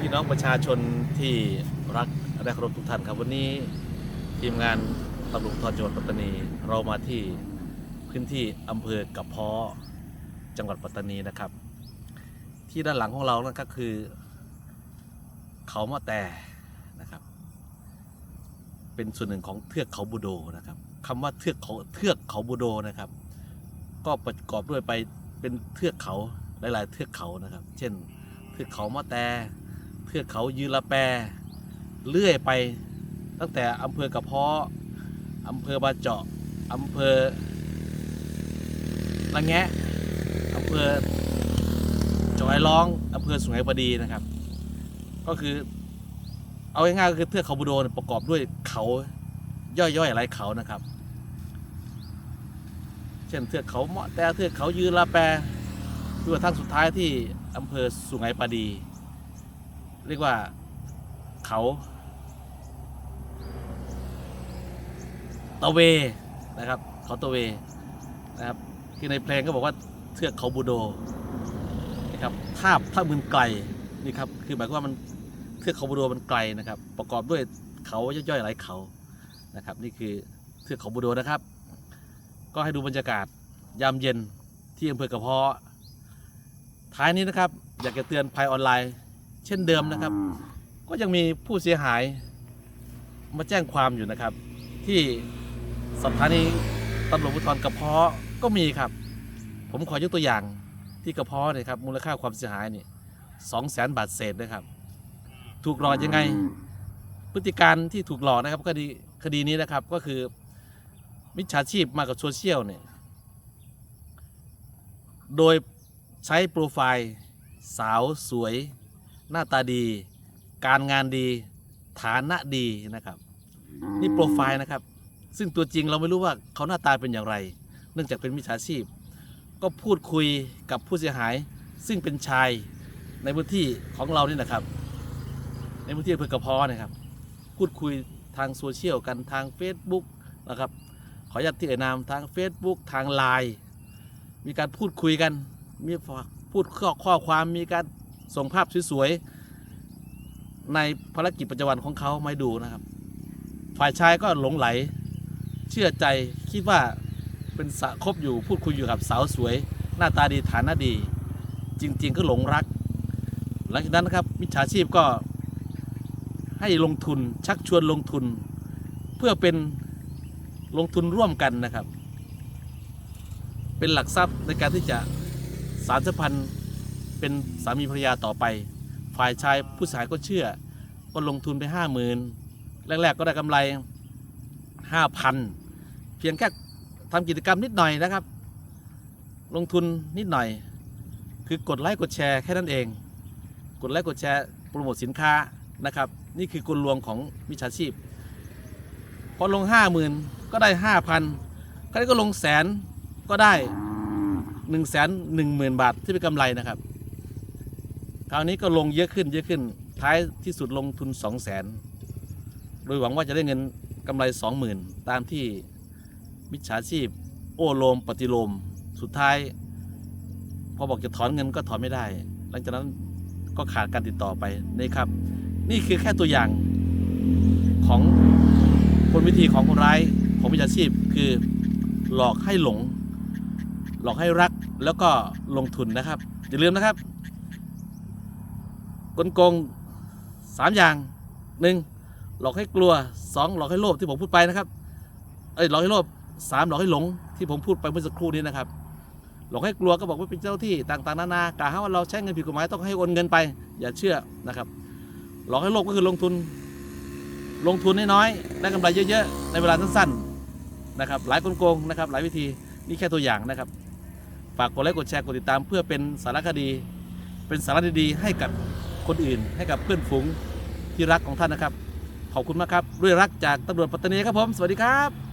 พี่น้องประชาชนที่รักและเคารพทุกท่านครับวันนี้ทีมงานตำรวจทรจังหวัดปัตตานีเรามาที่พื้นที่อำเภอกับเพาะจังหวัดปัตตานีนะครับ ที่ด้านหลังของเรานั่นก็คือ เขามะแต่นะครับ เป็นส่วนหนึ่งของเทือกเขาบูโดนะครับคำว่าเทือกเขาเทือกเขาบูโดนะครับ ก็ประกอบด้วยไปเป็นเทือกเขาหลาย ๆ เทือกเขานะครับ เช่น เทือกเขามะแต่เทือกเขายืนละแปเลื่อยไปตั้งแต่อำเภอกระเพาะอำเภอบาเจาะอำเภอละแงะอำเภอจอยร้องอำเภอสุไหงปดีนะครับ ก็คือเอาง่ายๆก็คือเทือกเขาบูโดนประกอบด้วยเขาย่อยๆหลายเขานะครับ เช่นเทือกเขาเมาะแต่เทือกเขายืนละแป จนกระทั่งสุดท้ายที่อำเภอสุไหงปาดี เรียกว่าเขาตะเวนะครับ เขาตะเวนะครับคือในเพลงก็บอกว่าเทือกเขาบูโดนะครับถ้าถ้ามันไกลนี่ครับคือหมายความว่ามันเทือกเขาบูโดมันไกลนะครับ ประกอบด้วยเขาย่อยๆหลายเขานะครับ นี่คือเทือกเขาบูโดนะครับ ก็ให้ดูบรรยากาศยามเย็นที่อำเภอกระเพาะ ท้ายนี้นะครับ อยากจะเตือนภัยออนไลน์ เช่นเดิมนะครับ ก็ยังมีผู้เสียหายมาแจ้งความอยู่นะครับ ที่สถานีตำรวจภูธรกระเพาะก็มีครับ ผมขอยกตัวอย่างที่กระเพาะเนี่ยครับมูลค่าความเสียหายนี่สองแสนบาทเศษนะครับ ถูกหลอกยังไง พฤติการที่ถูกหลอกนะครับคดีคดีนี้นะครับก็คือมิจฉาชีพมากับโซเชียลเนี่ยโดย ใช้โปรไฟล์ สาวสวย หน้าตาดี การงานดีฐานะดีนะครับ นี่โปรไฟล์นะครับ ซึ่งตัวจริงเราไม่รู้ว่าเขาหน้าตาเป็นอย่างไร เนื่องจากเป็นมิจฉาชีพ ก็พูดคุยกับผู้เสียหาย ซึ่งเป็นชายในพื้นที่ของเรานี่นะครับ ในพื้นที่อำเภอกระเพาะนะครับ พูดคุยทางโซเชียลกันทาง Facebook นะครับ ขออนุญาตที่เอ่ยนามทาง Facebook ทางไลน์มีการพูดคุยกัน มีพูดข้อข้อความมีการส่งภาพสวยๆในภารกิจประจำวันของเขามาดูนะครับ ฝ่ายชายก็หลงไหล เชื่อใจคิดว่าเป็นสะคบอยู่พูดคุยอยู่กับสาวสวย หน้าตาดีฐานะดี จริง ๆ ก็หลงรัก หลังจากนั้นนะครับมิจฉาชีพก็ให้ลงทุนชักชวนลงทุน เพื่อเป็นลงทุนร่วมกันนะครับ เป็นหลักทรัพย์ในการที่จะ สารสัมพันธ์เป็นสามีภรรยาต่อไป ฝ่ายชายผู้ชายก็เชื่อ ก็ลงทุนไปห้าหมื่นแรกๆก็ได้กำไรห้าพันเพียงแค่ทำกิจกรรมนิดหน่อยนะครับ ลงทุนนิดหน่อย คือกดไลค์กดแชร์แค่นั้นเอง กดไลค์กดแชร์โปรโมทสินค้านะครับ นี่คือกลลวงของมิจฉาชีพ พอลงห้าหมื่นก็ได้ห้าพันครก็ลงแสนก็ได้ หนึ่งแสนหนึ่งหมื่นบาทที่เป็นกำไรนะครับ คราวนี้ก็ลงเยอะขึ้นเยอะขึ้น ท้ายที่สุดลงทุนสองแสนโดยหวังว่าจะได้เงินกำไรสองหมื่นตามที่มิจฉาชีพ โอ้โลมปฏิโลม สุดท้าย พอบอกจะถอนเงินก็ถอนไม่ได้ หลังจากนั้นก็ขาดการติดต่อไปนี่ครับ นี่คือแค่ตัวอย่างของคนวิธีของคนร้ายของมิจฉาชีพคือหลอกให้หลง หลอกให้รักแล้วก็ลงทุนนะครับ อย่าลืมนะครับ กลโกงสามอย่างหนึ่งหลอกให้กลัวสองหลอกให้โลภที่ผมพูดไปนะครับเอ้ยหลอกให้โลภสามหลอกให้หลงที่ผมพูดไปเมื่อสักครู่นี้นะครับ หลอกให้กลัวก็บอกว่าเป็นเจ้าที่ต่างๆนานากล่าวหาว่าเราใช้เงินผิดกฎหมายต้องให้โอนเงินไป อย่าเชื่อนะครับ หลอกให้โลภก็คือลงทุน ลงทุนน้อยๆได้กำไรเยอะ ๆ ในเวลาสั้นๆนะครับ หลายกลโกงนะครับ หลายวิธีนี่แค่ตัวอย่างนะครับ ฝากกดไลค์กดแชร์กดติดตาม เพื่อเป็นสารคดี เป็นสาระดีๆให้กับคนอื่น ให้กับเพื่อนฝูงที่รักของท่านนะครับ ขอบคุณมากครับด้วยรักจากตำรวจปัตตานีครับผม สวัสดีครับ